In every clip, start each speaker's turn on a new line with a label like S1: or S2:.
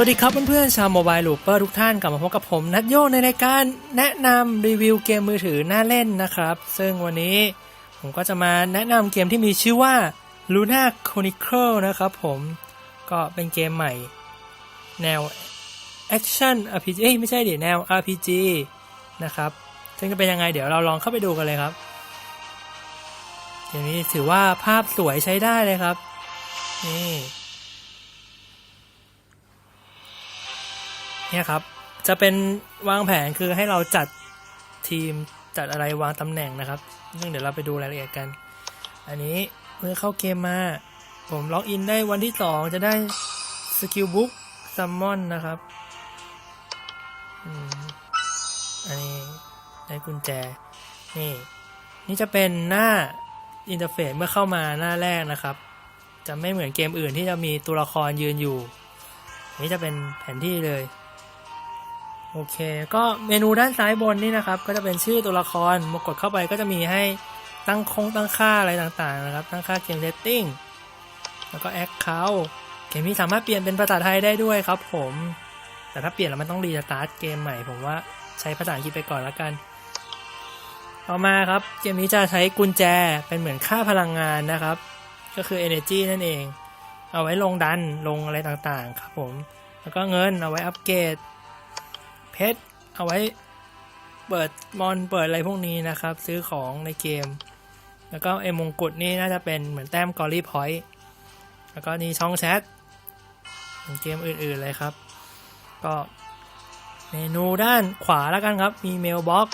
S1: วัสดีครับเพื่อนๆชาวโมบายลูเปอร์ทุกท่านกลับมาพบกับผม นัทโยในรายการแนะนำรีวิวเกมมือถือน่าเล่นนะครับ ซึ่งวันนี้ผมก็จะมาแนะนำเกมที่มีชื่อว่า Luna Chronicle นะครับผมก็เป็นเกมใหม่ แนว Action RPG เอ้ยไม่ใช่ดิแนว RPG นะครับซึ่งจะเป็นยังไงเดี๋ยวเราลองเข้าไปดูกันเลยครับเกมนี้ถือว่าภาพสวยใช้ได้เลยครับนี่ เนี่ยครับ จะเป็นวางแผนคือให้เราจัดทีมจัดอะไรวางตำแหน่งนะครับซึ่งเดี๋ยวเราไปดูรายละเอียดกัน อันนี้เมื่อเข้าเกมมา ผมล็อกอินได้วันที่สองจะได้สกิลบุ๊กซัมมอนนะครับอันนี้ได้กุญแจ นี่ นี่จะเป็นหน้าอินเทอร์เฟซเมื่อเข้ามาหน้าแรกนะครับ จะไม่เหมือนเกมอื่นที่จะมีตัวละครยืนอยู่นนี้จะเป็นแผนที่เลย โอเค ก็เมนูด้านซ้ายบนนี่นะครับ ก็จะเป็นชื่อตัวละครมากดเข้าไปก็จะมีให้ตั้งคงตั้งค่าอะไรต่างๆนะครับ ตั้งค่าเกมเซตติ้งแล้วก็แอคเคาท์เกมนี้สามารถเปลี่ยนเป็นภาษาไทยได้ด้วยครับผม แต่ถ้าเปลี่ยนแล้วมันต้องรีสตาร์ทเกมใหม่ ผมว่าใช้ภาษาอังกฤษไปก่อนแล้วกัน ต่อมาครับ เกมนี้จะใช้กุญแจเป็นเหมือนค่าพลังงานนะครับ ก็คือ energy นั่นเอง เอาไว้ลงดันลงอะไรต่างๆ ครับผม แล้วก็เงินเอาไว้อัปเกรด เพชรเอาไว้เปิดมอนเปิดอะไรพวกนี้นะครับ ซื้อของในเกม แล้วก็ไอ้มงกุฎนี่น่าจะเป็นเหมือนแต้มกอรี่พอยต์แล้วก็นี่ช่องแชทเกมอื่นๆเลยครับ ก็เมนูด้านขวาแล้วกันครับ มีเมลบ็อก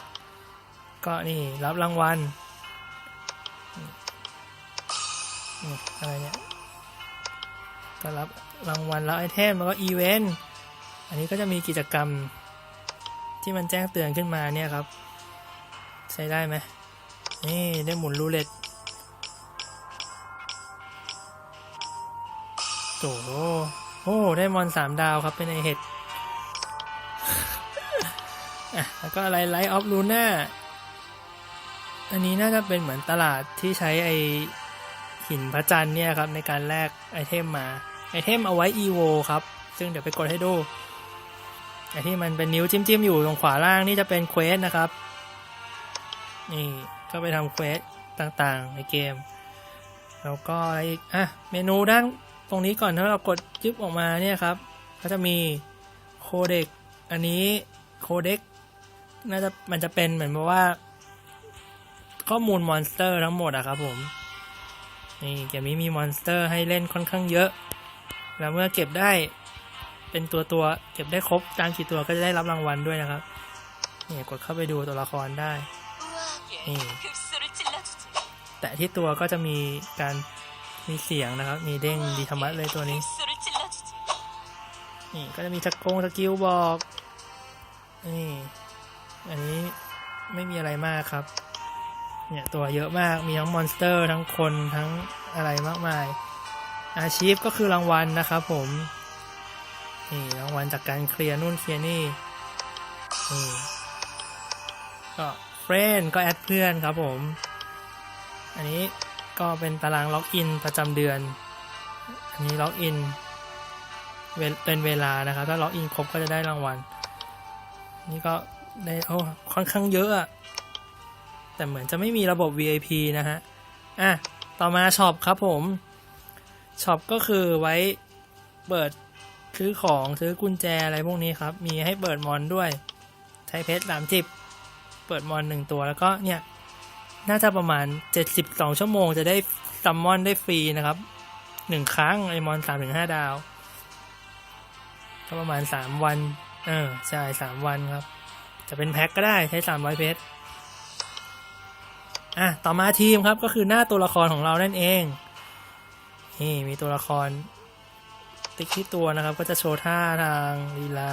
S1: ก็นี่รับรางวัลอะไรเนี่ยก็รับรางวัลแล้วไอเทมแล้วก็อีเวนต์ อันนี้ก็จะมีกิจกรรม ที่มันแจ้งเตือนขึ้นมาเนี่ยครับ ใช้ได้ไหมนี่ได้หมุนรูเล็ตโถโอ้ได้มอนสามดาวครับเป็นไอเห็ดอะแล้วก็อะไรไลท์ออฟลูน่าอันนี้น่าจะเป็นเหมือนตลาดที่ใช้ไอหินพระจันทร์เนี่ยครับในการแลกไอเทมมา ไอเทมเอาไว้ EVO ครับ ซึ่งเดี๋ยวไปกดให้ดู ไอที่มันเป็นนิ้วจิ้มๆอยู่ตรงขวาล่างนี่จะเป็นเควสนะครับ นี่ก็ไปทำเควสต่างๆในเกม แล้วก็อะไรอีก อะ เมนูด้านตรงนี้ก่อนถ้าเรากดจึ๊บออกมาเนี่ยครับ ก็จะมีโคเด็กอันนี้โคเด็กน่าจะมันจะเป็นเหมือนแบบว่า ข้อมูลมอนสเตอร์ทั้งหมดอะครับผม นี่เกมนี้มีมอนสเตอร์ให้เล่นค่อนข้างเยอะ แล้วเมื่อเก็บได้ เป็นตัวตัวเก็บได้ครบตามกี่ตัวก็จะได้รับรางวัลด้วยนะครับนี่กดเข้าไปดูตัวละครได้นี่แต่ที่ตัวก็จะมีการมีเสียงนะครับ มีเด้งดีธรรมะเลยตัวนี้ นี่ก็จะมีสกงสกิลบอกนี่อันนี้ไม่มีอะไรมากครับ เนี่ยตัวเยอะมากมีทั้งมอนสเตอร์ทั้งคนทั้งอะไรมากมาย อาชีพก็คือรางวัลนะครับผม นี่รางวัลจากการเคลียร์นู่นเคลียร์นี่นี่ก็เฟรนก็แอดเพื่อนครับผม อันนี้ก็เป็นตารางล็อกอินประจำเดือน อันนี้ล็อกอินเวลเป็นเวลานะครับ ถ้าล็อกอินครบก็จะได้รางวัล นี่ก็ได้โอ้ค่อนข้างเยอะอะแต่เหมือนจะไม่มีระบบ VIP นะฮะ อะ ต่อมาช็อปครับผม ช็อปก็คือไว้เปิด ซื้อของซื้อกุญแจอะไรพวกนี้ครับ มีให้เปิดมอนด้วย ใช้เพชรสามสิบเปิดมอนหนึ่งตัวแล้วก็เนี่ย น่าจะประมาณ72ชั่วโมงจะได้ซัมมอนได้ฟรีนะครับหนึ่งครั้งไอมอนสามถึงห้าดาว ก็ประมาณสามวัน เออใช่สามวันครับ จะเป็นแพ็คก็ได้ใช้สามร้อยเพชรอะต่อมาทีมครับก็คือหน้าตัวละครของเรานั่นเอง นี่มีตัวละคร ติ๊กที่ตัวนะครับ ก็จะโชว์ท่าทางลีลา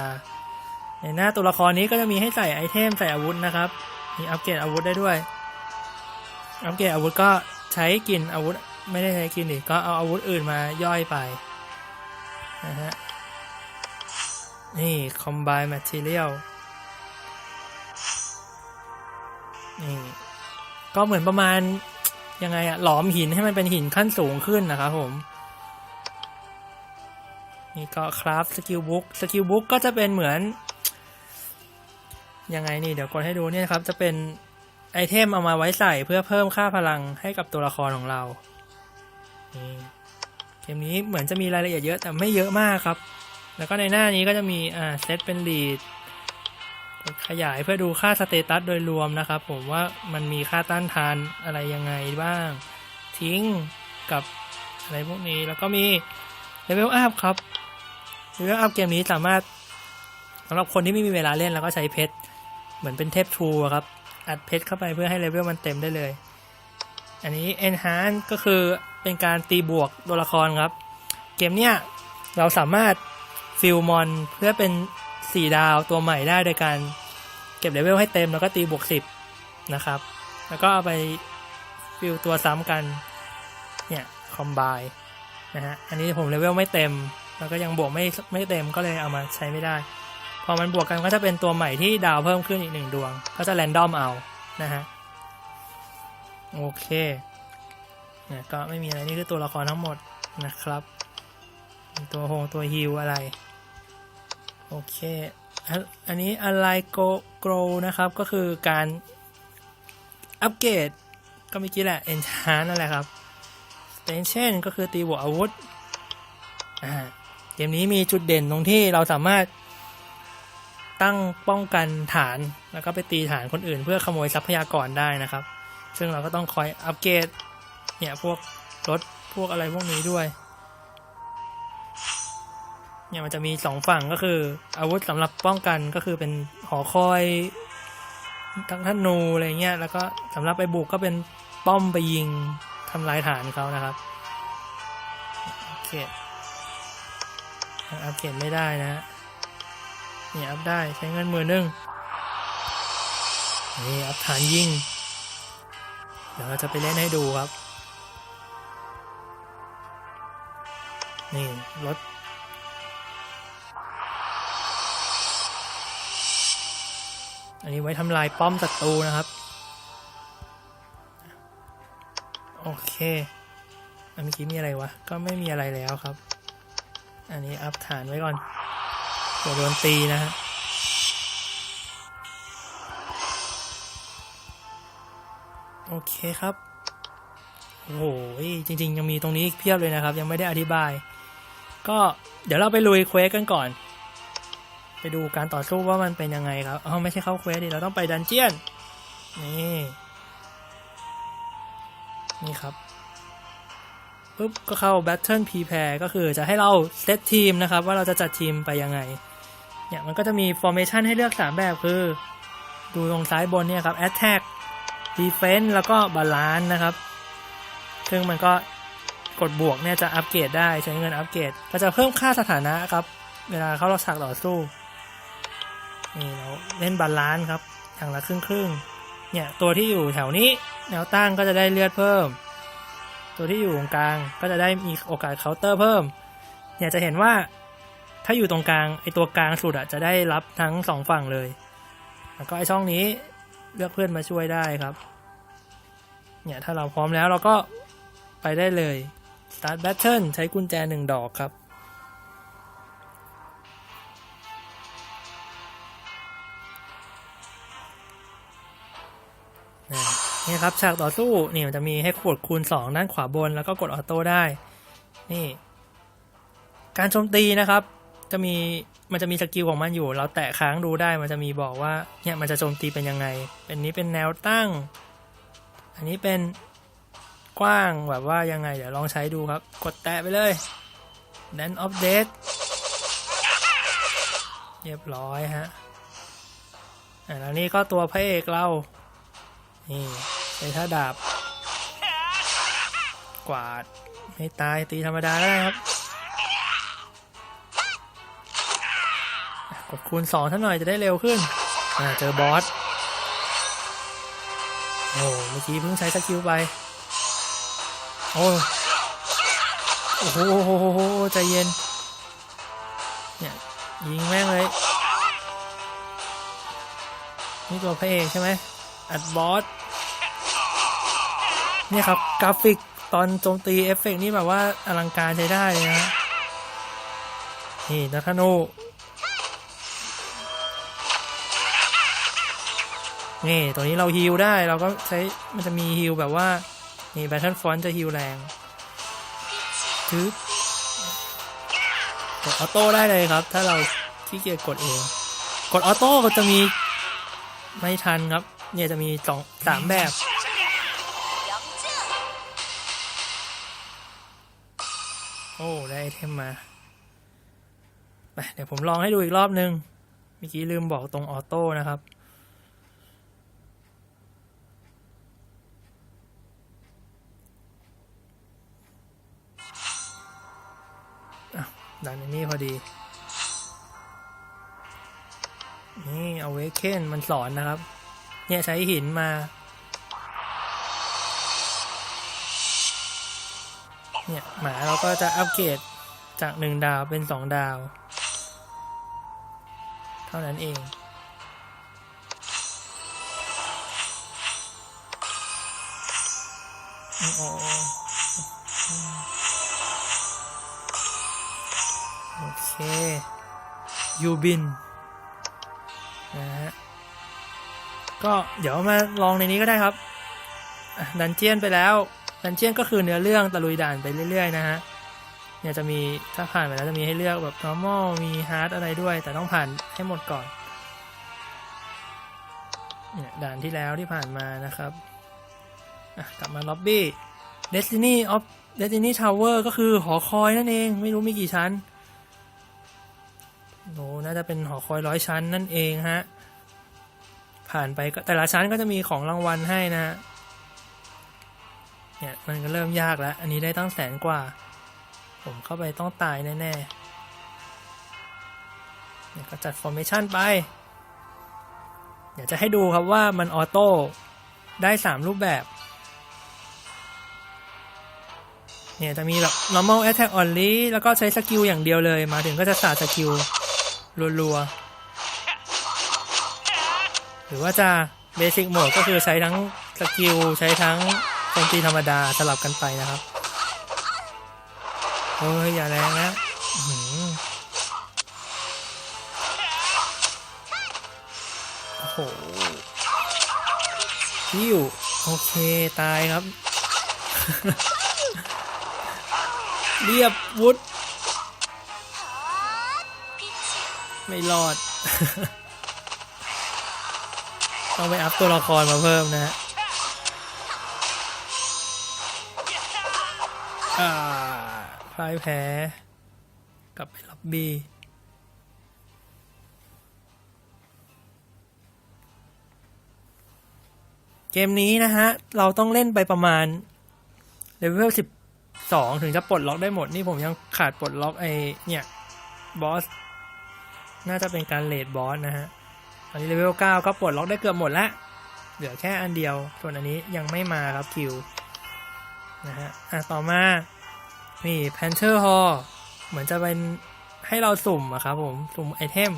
S1: ในหน้าตัวละครนี้ก็จะมีให้ใส่ไอเทมใส่อาวุธนะครับ มีอัปเกรดอาวุธได้ด้วย อัปเกรดอาวุธก็ใช้กินอาวุธไม่ได้ใช้กินอีกก็เอาอาวุธอื่นมาย่อยไปนะฮะนี่ combine material นี่ก็เหมือนประมาณยังไงอะหลอมหินให้มันเป็นหินขั้นสูงขึ้นนะครับผม นี่ก็คราฟสกิลบุ๊กสกิลบุ๊กก็จะเป็นเหมือน ยังไงนี่เดี๋ยวกดให้ดูเนี่ยครับ จะเป็นไอเทมเอามาไว้ใส่เพื่อเพิ่มค่าพลังให้กับตัวละครของเรานี่เกมนี้เหมือนจะมีรายละเอียดเยอะแต่ไม่เยอะมากครับ แล้วก็ในหน้านี้ก็จะมีอ่าเซตเป็นลีดกดขยายเพื่อดูค่าสเตตัสโดยรวมนะครับ ผมว่ามันมีค่าต้านทานอะไรยังไงบ้าง ทิ้งกับอะไรพวกนี้แล้วก็มีเลเวลอัพครับ เลเวลอัพเกมนี้สามารถสำหรับคนที่ไม่มีเวลาเล่นแล้วก็ใช้เพชรเหมือนเป็นเทพทูครับ อัดเพชรเข้าไปเพื่อให้เลเวลมันเต็มได้เลย อันนี้ enhance ก็คือเป็นการตีบวกตัวละครครับ เกมเนี้ยเราสามารถฟิลมอนเพื่อเป็น 4 ดาวตัวใหม่ได้โดยการเก็บเลเวลให้เต็มแล้วก็ตีบวก 10 นะครับ แล้วก็เอาไปฟิลตัวซ้ำกัน เนี่ย คอมไบนะฮะ อันนี้ผมเลเวลไม่เต็ม แล้วก็ยังบวกไม่ไม่เต็มก็เลยเอามาใช้ไม่ได้ พอมันบวกกันก็จะเป็นตัวใหม่ที่ดาวเพิ่มขึ้นอีกหนึ่งดวง ก็จะแรนดอมเอานะฮะโอเคเนี่ยก็ไม่มีอะไรนี่คือตัวละครทั้งหมดนะครับ ตัวโฮงตัวฮิวอะไร โอเค อันนี้อะไรโกโกรนะครับก็คือการอัปเกรดก็เมื่อกี้แหละ enchant นั่นแหละครับ station ก็คือตีบวกอาวุธอ่า เกมนี้มีจุดเด่นตรงที่เราสามารถตั้งป้องกันฐานแล้วก็ไปตีฐานคนอื่น เพื่อขโมยทรัพยากรได้นะครับ ซึ่งเราก็ต้องคอยอัปเกรดเนี่ยพวกรถพวกอะไรพวกนี้ด้วยเนี่ยมันจะมีสองฝั่งก็คือ อาวุธสำหรับป้องกันก็คือเป็นหอคอยทั้งธนูอะไรเงี้ยแล้วก็สำหรับไปบุกก็เป็นป้อมไปยิงทำลายฐานเขานะครับโอเค อัปเกรดไม่ได้นะฮะนี่อัพได้ใช้เงินหมื่นหนึ่งนี่อัพฐานยิง เดี๋ยวเราจะไปเล่นให้ดูครับ นี่รถอันนี้ไว้ทำลายป้อมศัตรูนะครับ โอเค อันเมื่อกี้มีอะไรวะ ก็ไม่มีอะไรแล้วครับ อันนี้อัพฐานไว้ก่อนเดี๋ยวโดนตีนะฮะโอเคครับโอ้โหจริง ๆ ยังมีตรงนี้เพียบเลยนะครับ ยังไม่ได้อธิบาย ก็เดี๋ยวเราไปลุยเควสกันก่อน ไปดูการต่อสู้ว่ามันเป็นยังไงครับอ๋อไม่ใช่เข้าเควสดิเราต้องไปดันเจียน นี่ นี่ครับ ปุ๊บก็เข้า Battle Prepare ก็คือจะให้เราเซตทีมนะครับ ว่าเราจะจัดทีมไปยังไง เนี่ยมันก็จะมี formation ให้เลือก 3 แบบคือ ดูตรงซ้ายบนเนี่ยครับ attack defense แล้วก็ balance นะครับ ซึ่งมันก็กดบวกเนี่ยจะอัปเกรดได้ใช้เงินอัปเกรดก็จะเพิ่มค่าสถานะครับ เวลาเขาเราฉากต่อสู้นี่เราเล่นบาลานซ์ครับอย่างละครึ่งครึ่งเนี่ยตัวที่อยู่แถวนี้แนวตั้งก็จะได้เลือดเพิ่ม ตัวที่อยู่ตรงกลางก็จะได้มีโอกาสเคาน์เตอร์เพิ่ม เนี่ยจะเห็นว่าถ้าอยู่ตรงกลางไอตัวกลางสุดอะจะได้รับทั้งสองฝั่งเลย แล้วก็ไอช่องนี้เลือกเพื่อนมาช่วยได้ครับ เนี่ยถ้าเราพร้อมแล้วเราก็ไปได้เลย start battle ใช้กุญแจหนึ่งดอกครับนะ นี่ครับฉากต่อสู้นี่มันจะมีให้กดคูณ 2 ด้านขวาบน แล้วก็กดออโต้ได้ นี่ การโจมตีนะครับ จะมีมันจะมีสกิลของมันอยู่ เราแตะค้างดูได้มันจะมีบอกว่าเนี่ยมันจะโจมตีเป็นยังไง เป็นนี้เป็นแนวตั้ง อันนี้เป็นกว้างแบบว่ายังไง เดี๋ยวลองใช้ดูครับ กดแตะไปเลย Dance of Death เรียบร้อยฮะอะแล้วนี่ก็ตัวพระเอกเรา นี่ ใช้ท่าดาบ กวาดไม่ตายตีธรรมดาก็ได้ครับ กดคูณสองท่านหน่อยจะได้เร็วขึ้นเจอบอส โอ้เมื่อกี้เพิ่งใช้สกิลไป โอ้โอ้โหใจเย็น เนี่ยยิงแม่งเลย นี่ตัวพระเอกใช่ไหมอัดบอส นี่ครับกราฟิกตอนโจมตีเอฟเฟกต์นี่แบบว่าอลังการใช้ได้เลยนะนี่นักธนูนี่ ตัวนี้เราฮิลได้เราก็ใช้มันจะมีฮิลแบบว่า นี่แบทเทิลฟอนจะฮิลแรงทึบกดออโต้ได้เลยครับ ถ้าเราขี้เกียจกดเอง กดออโต้ก็จะมีไม่ทันครับ เนี่ยจะมีสองสามแบบ ไอเทมมาไปเดี๋ยวผมลองให้ดูอีกรอบนึงเมื่อกี้ลืมบอกตรงออโต้นะครับดันอันนี้พอดี นี่เอาเวเคนมันสอนนะครับ เนี่ยใช้หินมา เนี่ยหมาเราก็จะอัปเกรด จากหนึ่งดาวเป็นสองดาว เท่านั้นเองโอ้โอเคยูบินนะฮะก็เดี๋ยวมาลองในนี้ก็ได้ครับดันเจียนไปแล้ว ดันเจียนก็คือเนื้อเรื่องตะลุยด่านไปเรื่อยๆนะฮะ เนี่ยจะมีถ้าผ่านไปแล้วจะมีให้เลือกแบบ normal มี hard อะไรด้วย แต่ต้องผ่านให้หมดก่อนเนี่ยด่านที่แล้วที่ผ่านมานะครับกลับมาล็อบบี้ Destiny of Destiny Tower ก็คือหอคอยนั่นเอง ไม่รู้มีกี่ชั้นโอ้น่าจะเป็นหอคอยร้อยชั้นนั่นเองฮะ ผ่านไปก็แต่ละชั้นก็จะมีของรางวัลให้นะเนี่ยมันก็เริ่มยากแล้ว อันนี้ได้ตั้งแสนกว่า ผมเข้าไปต้องตายแน่ๆเนี่ยก็จัดฟอร์เมชันไปเดี๋ยวจะให้ดูครับว่ามันออโต้ได้ 3 รูปแบบ เนี่ยจะมีแบบ normal attack only แล้วก็ใช้สกิลอย่างเดียวเลย มาถึงก็จะสาดสกิลรัวๆ หรือว่าจะ basic mode ก็คือใช้ทั้งสกิล ใช้ทั้งโจมตีธรรมดาสลับกันไปนะครับ เฮ้ย อย่าแรงนะอื้อหือโอ้โหฮิวโอเค ตายครับ เรียบวุฒไม่รอด ต้องไปอัพตัวละครมาเพิ่มนะฮะอ่า พ่ายแพ้ กลับไปล็อบบี้เกมนี้นะฮะ เราต้องเล่นไปประมาณเลเวลสิบสองถึงจะปลดล็อกได้หมด นี่ผมยังขาดปลดล็อกไอเนี่ยบอส น่าจะเป็นการเลดบอสนะฮะ ตอนนี้เลเวล9ก็ปลดล็อกได้เกือบหมดแล้ว เหลือแค่อันเดียว ส่วนอันนี้ยังไม่มาครับคิวนะฮะ อะ ต่อมา นี่ Panther Hall เหมือนจะเป็นให้เราสุ่มอะครับผม สุ่มไอเทม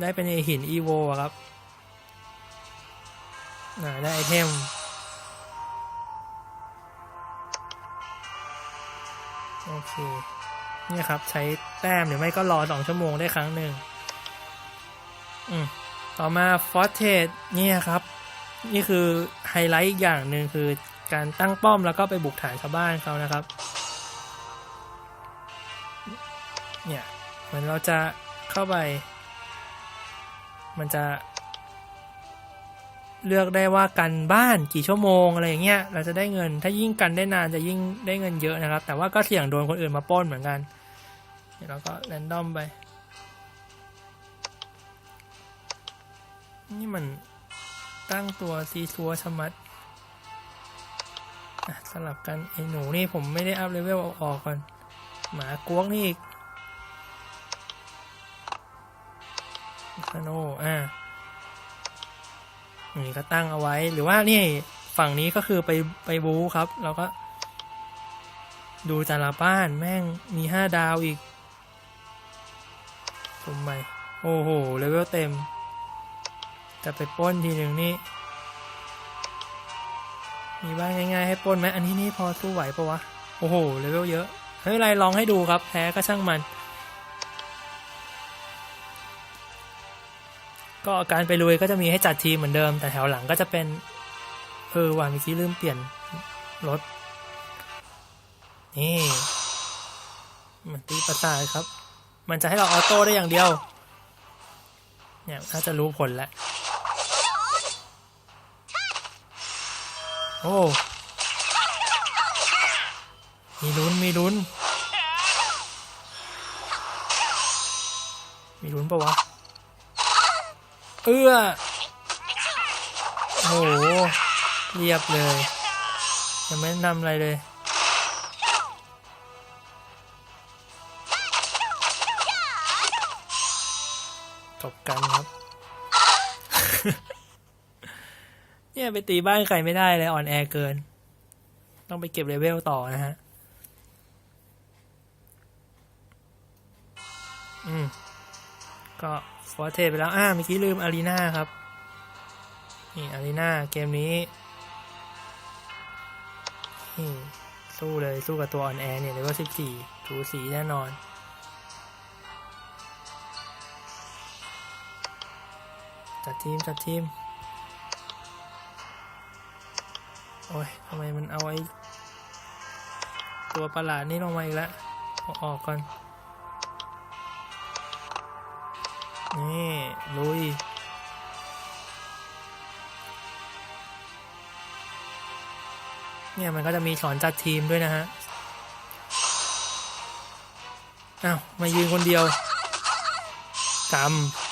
S1: ได้เป็นไอหินอีโวครับได้ไอเทมโอเคเนี่ยครับ ใช้แต้มหรือไม่ก็รอสองชั่วโมงได้ครั้งหนึ่งอืมต่อมาฟอสเทสเนี่ยครับ นี่คือไฮไลท์อีกอย่างหนึ่งคือ การตั้งป้อมแล้วก็ไปบุกฐานชาวบ้านเขานะครับ เนี่ยเหมือนเราจะเข้าไป มันจะ เลือกได้ว่ากันบ้านกี่ชั่วโมงอะไรอย่างเงี้ยเราจะได้เงิน ถ้ายิ่งกันได้นานจะยิ่งได้เงินเยอะนะครับ แต่ว่าก็เสี่ยงโดนคนอื่นมาป้นเหมือนกันเดี๋ยวเราก็แรนดอมไป นี่มันตั้งตัวซีซัวชมัด สลับกันไอ้หนูนี่ผมไม่ได้อัพเลเวลอออกก่อน หมากวกนี่อีกคาโนอะนี่ก็ตั้งเอาไว้หรือว่านี่ฝั่งนี้ก็คือไปไปบูครับเราก็ ดูแต่ละบ้านแม่งมีห้าดาวอีกสมไปโอ้โหเลเวลเต็ม จะไปป้นทีหนึ่งนี่ มีบ้างง่ายๆให้ป้นไหมอันนี้นี่พอสู้ไหวปะวะ โอ้โหเลเวลเยอะไม่เป็นไรลองให้ดูครับ แพ้ก็ช่างมัน ก็การไปลุยก็จะมีให้จัดทีมเหมือนเดิม แต่แถวหลังก็จะเป็นเออวางมิกี้ลืมเปลี่ยนรถ นี่ มันตีประสาทครับ มันจะให้เราออโต้ได้อย่างเดียว เนี่ยถ้าจะรู้ผลแล้ว โอ้ มีลุ้น มีลุ้น มีลุ้นปะวะ เอื้อ โอ้โห เรียบเลย ยังไม่นำอะไรเลยจบกัน เนี่ยไปตีบ้านใครไม่ได้เลยอ่อนแอเกิน ต้องไปเก็บเลเวลต่อนะฮะ อืม ก็ฟอร์เทไปแล้วอ่าเมื่อกี้ลืมอารีนาครับ นี่อารีนาเกมนี้นี่สู้เลยสู้กับตัวอ่อนแอเนี่ยเลเวลสิบสี่ถูสีแน่นอนจัดทีมจัดทีม โอ้ยทำไมมันเอาไอ้ตัวประหลาดนี่ลงมาอีกแล้วเอาออกก่อน นี่ ลุยเนี่ยมันก็จะมีสอนจัดทีมด้วยนะฮะ อ้าว มายืนคนเดียวกำ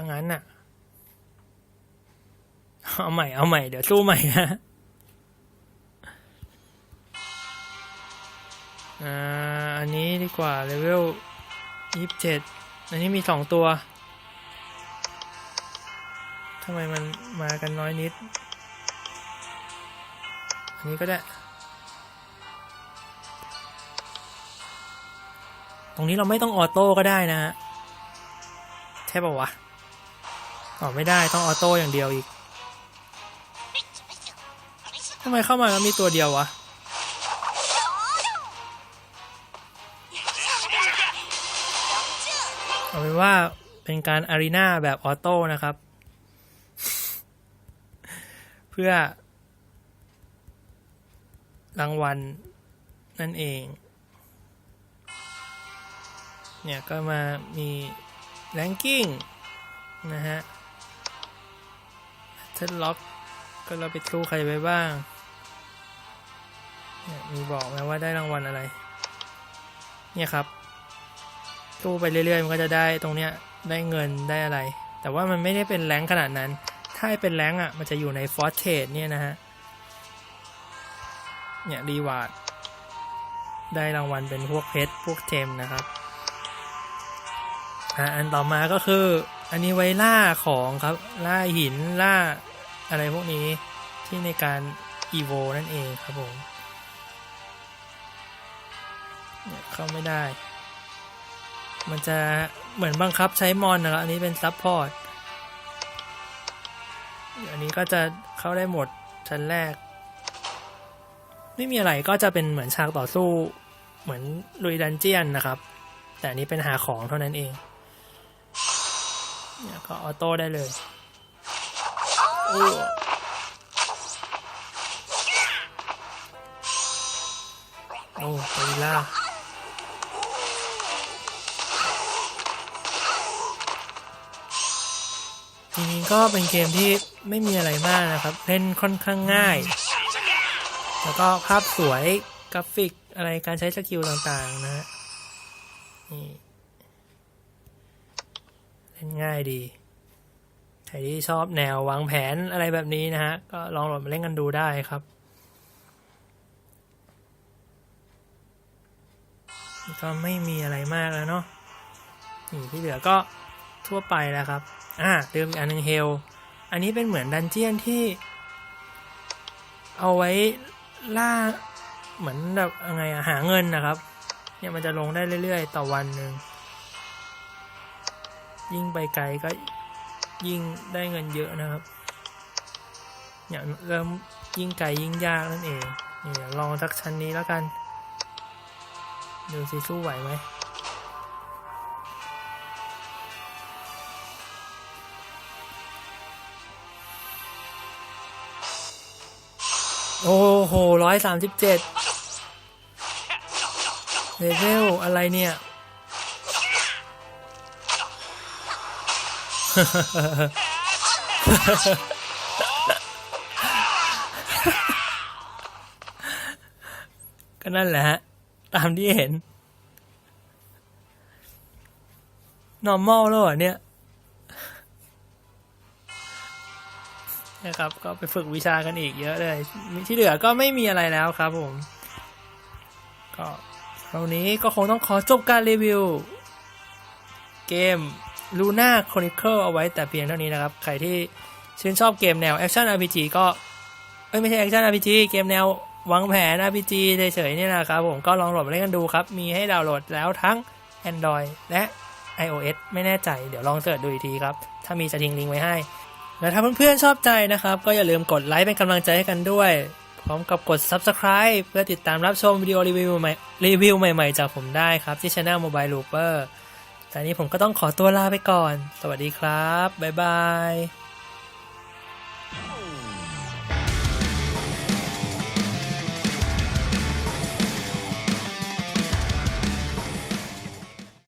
S1: ถ้างั้นน่ะ เอาใหม่ เอาใหม่ เดี๋ยวสู้ใหม่นะอ่า อันนี้ดีกว่าเลเวลยี่สิบเจ็ด อันนี้มีสองตัว ทำไมมันมากันน้อยนิด อันนี้ก็ได้ ตรงนี้เราไม่ต้องออโต้ก็ได้นะฮะใช่ป่าวะ ออกไม่ได้ต้องออโต้อย่างเดียวอีกทำไมเข้ามาแล้วมีตัวเดียววะเอาเป็นว่าเป็นการอารีนาแบบออโต้นะครับ เพื่อ รางวัลนั่นเอง เนี่ยก็มามีแรงกิ้งนะฮะ เทนล็อกก็เราไปสู้ใครไปบ้างเนี่ยมีบอกไหมว่าได้รางวัลอะไร เนี่ยครับสู้ไปเรื่อยๆ มันก็จะได้ตรงเนี้ยได้เงินได้อะไร แต่ว่ามันไม่ได้เป็นแรงขนาดนั้น ถ้าเป็นแรงอะ มันจะอยู่ในฟอร์เทสเนี่ยนะฮะ เนี่ยรีวาร์ดได้รางวัลเป็นพวกเพชรพวกเจมนะครับ อะอันต่อมาก็คือ อันนี้ไว้ล่าของครับ ล่าหินล่าอะไรพวกนี้ที่ในการอีโวนั่นเองครับผมเนี่ยเข้าไม่ได้ มันจะเหมือนบังคับใช้มอนนะครับ อันนี้เป็นซับพอร์ตอันนี้ก็จะเข้าได้หมดชั้นแรก ไม่มีอะไรก็จะเป็นเหมือนฉากต่อสู้ เหมือนลุยดันเจียนนะครับ แต่อันนี้เป็นหาของเท่านั้นเอง เนี่ยก็ออโต้ได้เลยโอ้โอ้ไปล่าจริงๆก็เป็นเกมที่ไม่มีอะไรมากนะครับ เล่นค่อนข้างง่าย แล้วก็ภาพสวยกราฟิกอะไรการใช้สกิลต่างๆนะฮะนี่ เล่นง่ายดีใครที่ชอบแนววางแผนอะไรแบบนี้นะฮะ ก็ลองโหลดมาเล่นกันดูได้ครับ ก็ไม่มีอะไรมากแล้วเนาะนี่ที่เหลือก็ทั่วไปแล้วครับ อ่าลืมอันหนึงเฮล อันนี้เป็นเหมือนดันเจียนที่ เอาไว้ล่าเหมือนแบบยังไงอะหาเงินนะครับ เนี่ยมันจะลงได้เรื่อย ๆ ต่อวันหนึ่ง ยิ่งไปไกลก็ยิ่งได้เงินเยอะนะครับเนี่ยเริ่มยิ่งไกลยิ่งยากนั่นเองนี่เดี๋ยวลองสักชั้นนี้แล้วกัน ดูสิสู้ไหวไหมโอ้โหร้อยสามสิบเจ็ดเลเวลอะไรเนี่ย ก็นั่นแหละฮะ ตามที่เห็น normal แล้วเหรอเนี่ยนะครับ ก็ไปฝึกวิชากันอีกเยอะเลย ที่เหลือก็ไม่มีอะไรแล้วครับผม ก็คราวนี้ก็คงต้องขอจบการรีวิว เกม Luna Chronicle เอาไว้แต่เพียงเท่านี้นะครับ ใครที่ชื่นชอบเกมแนว Action RPG ก็เอ้ยไม่ใช่ Action RPG เกมแนววางแผน RPG เฉยๆเนี่ยนะครับผมก็ลองโหลดมาเล่นกันดูครับ มีให้ดาวน์โหลดแล้วทั้ง Android และ iOS ไม่แน่ใจเดี๋ยวลองเสิร์ชดูอีกทีครับ ถ้ามีจะทิ้งลิงก์ไว้ให้ และถ้าเพื่อนๆชอบใจนะครับ ก็อย่าลืมกดไลค์เป็นกำลังใจให้กันด้วย พร้อมกับกด Subscribe เพื่อติดตามรับชมวิดีโอรีวิวใหม่รีวิวใหม่ๆ จากผมได้ครับที่ Channel Mobile Looper แต่นี้ผมก็ต้องขอตัวลาไปก่อน สวัสดีครับ บ๊ายบาย